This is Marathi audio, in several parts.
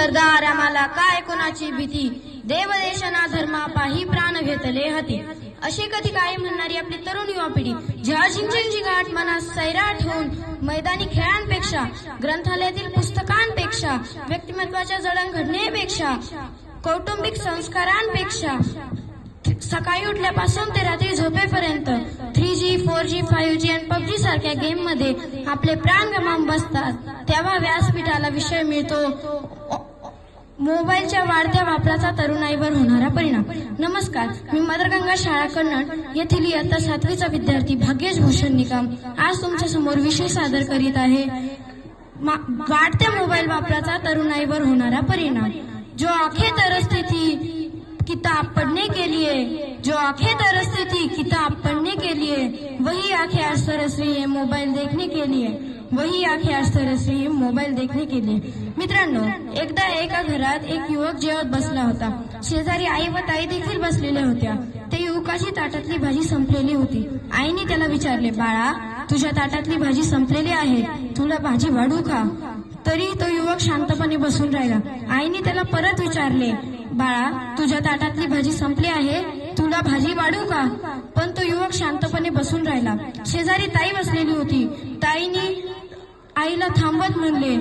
सरदार आम्हाला काय कोणाची भीती? देवदेशना धर्मा पाही प्राण घेतले हाती. अशी कधी काय म्हणणारी आपली तरुण युवा पिढी ज्या झिंझिंची गाठ मनात सैरा ठेवून मैदानी खेळांपेक्षा ग्रंथालयातील पुस्तकांपेक्षा व्यक्तिमत्वाच्या जडणघडणेपेक्षा कौटुंबिक संस्कारांपेक्षा सकाळी उठल्यापासून ते रात्री झोपेपर्यंत three G four G five G आणि पबजी सारख्या गेममध्ये आपले प्राण गमावून बसतात. तेव्हा व्यासपीठाला विषय मिळतो. मोबाईलच्या वाढत्या वापराचा तरुणाईवर होणारा परिणाम. नमस्कार मी मदरगंगा शाळा कन्नड येथील इयत्ता सातवीचा विद्यार्थी भाग्येश भूषण निकम आज तुमच्यासमोर विषय सादर करीत आहे. मा- वाढत्या मोबाईल वापराचा तरुणाईवर होणारा परिणाम. जो अखेतर स्थिती किताब पढ़ने के लिए जो आंखें तरसती थी किताब पढ़ने के लिए। वही आंखें आज तरस रही है मोबाइल देखने के लिए। वही आंखें आज तरस रही है मोबाईल देखने के लिए। मित्रांनो एकदा एका घरात एक युवक जेवत बसला होता. शेजारी आई व ताई देखील बसलेल्या होत्या. ते युवकाची ताटातली भाजी संपलेली होती. आईने त्याला विचारले बाळा तुझ्या ताटातली भाजी संपलेली आहे. तुला भाजी वाढू का? तरी तो युवक शांतपणे बसून राहिला. आईने त्याला परत विचारले बाळा तुझ्या ताटातली भाजी संपली आहे. तुला भाजी वाढू का? पण तो युवक शांतपणे बसून राहिला. शेजारी ताई बसलेली होती. ताईने आईला थांबत म्हणले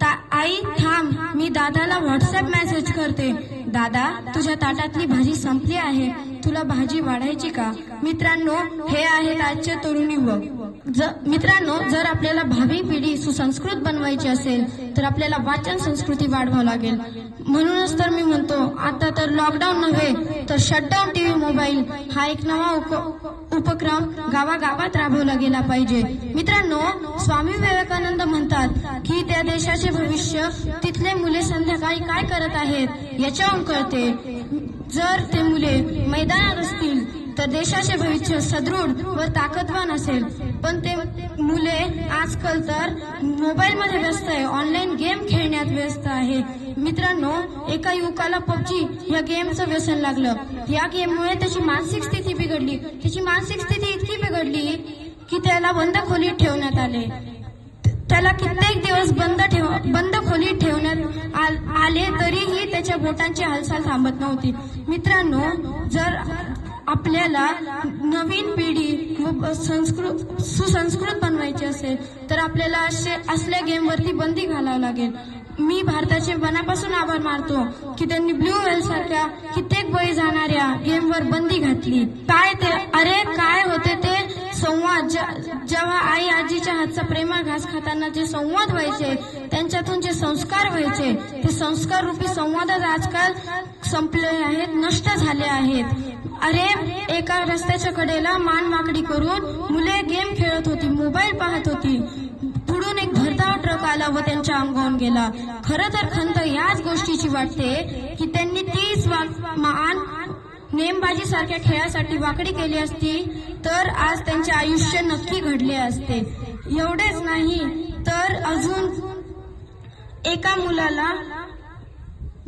"ता- आई थांब. मी दादाला व्हॉट्सअप मेसेज करते. दादा तुझ्या ताटातली भाजी संपली आहे. तुला भाजी वाढायची का? मित्रांनो हे आहेत आजचे तरुण युवक. मित्रांनो जर आपल्याला भावी पिढी सुसंस्कृत बनवायची असेल तर आपल्याला वाचन संस्कृती वाढवावं लागेल. म्हणूनच तर मी म्हणतो आता तर लॉकडाऊन नव्हे तर शटडाऊन टीव्ही मोबाईल हा एक नवा उप- उपक्रम गावागावात राबवला गेला पाहिजे. मित्रांनो स्वामी विवेकानंद म्हणतात की त्या देशाचे भविष्य तिथले मुले संध्याकाळी काय करत आहेत याच्यावरून कळते. जर ते मुले मैदानात असतील तर देशाचे भविष्य सदृढ व ताकदवान असेल. पण ते मुले आजकाल तर मोबाईल मध्ये व्यस्त आहे. ऑनलाईन गेम खेळण्यात व्यस्त आहे. मित्रांनो एका युवकाला पबजी या गेमचं व्यसन लागलं. या गेममुळे त्याची मानसिक स्थिती बिघडली. त्याची मानसिक स्थिती इतकी बिघडली की त्याला बंद खोलीत ठेवण्यात आले. त्याला कित्येक दिवस बंद ठेव बंद खोलीत ठेवण्यात आल- आले तरीही त्याच्या बोटांची हालचाल थांबत नव्हती. मित्रांनो जर आपल्याला नवीन पिढी व संस्कृत सुसंस्कृत बनवायची असेल तर आपल्याला असे असल्या गेमवरती बंदी घालावं लागेल. मी भारताचे मनापासून आभार मानतो की त्यांनी ब्ल्यू व्हेल सारख्या कित्येक बळी जाणाऱ्या गेमवर बंदी घातली. काय ते अरे काय होते ते जेव्हा आई आजीच्या हातचा प्रेमा घास खाताना जे संवाद व्हायचे त्यांच्यातून जे संस्कार व्हायचे ते संस्कार रूपी संवादच आजकाल संपले आहेत नष्ट झाले आहेत. अरे एका रस्त्याच्या कडेला मान माकडी करून मुले गेम खेळत होती मोबाईल पाहत होती. पुढून एक भरधाव ट्रक आला व त्यांच्या अंगावून गेला. खरं तर खंत याच गोष्टीची वाटते की त्यांनी तीच वा- मान नेमबाजी सारख्या खेळासाठी वाकडी केली असती तर आज त्यांचे आयुष्य नक्की घडले असते. एवढेच नाही तर अजून एका मुलाला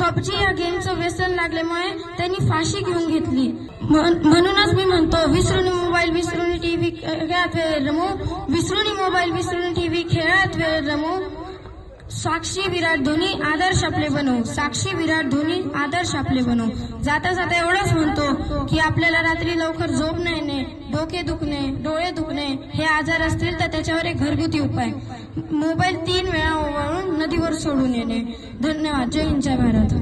पबजी या गेमचं व्यसन लागल्यामुळे त्यांनी फाशी घेऊन घेतली. म्हणूनच मी म्हणतो विसरून मोबाईल विसरून टीव्ही खेळात वेळ रमू. विसरून मोबाईल विसरून टीव्ही खेळात वेळ रमू. साक्षी विराट धोनी आदर्श आपले बनवू साक्षी विराट धोनी आदर्श आपले बनवू जाता जाता एवढंच म्हणतो की आपल्याला रात्री लवकर झोप नाही येणे डोके दुखणे डोळे दुखणे हे आजार असतील तर त्याच्यावर एक घरगुती उपाय. मोबाईल तीन वेळा ओवाळून नदीवर सोडून येणे. धन्यवाद. जय हिंद जय भारत.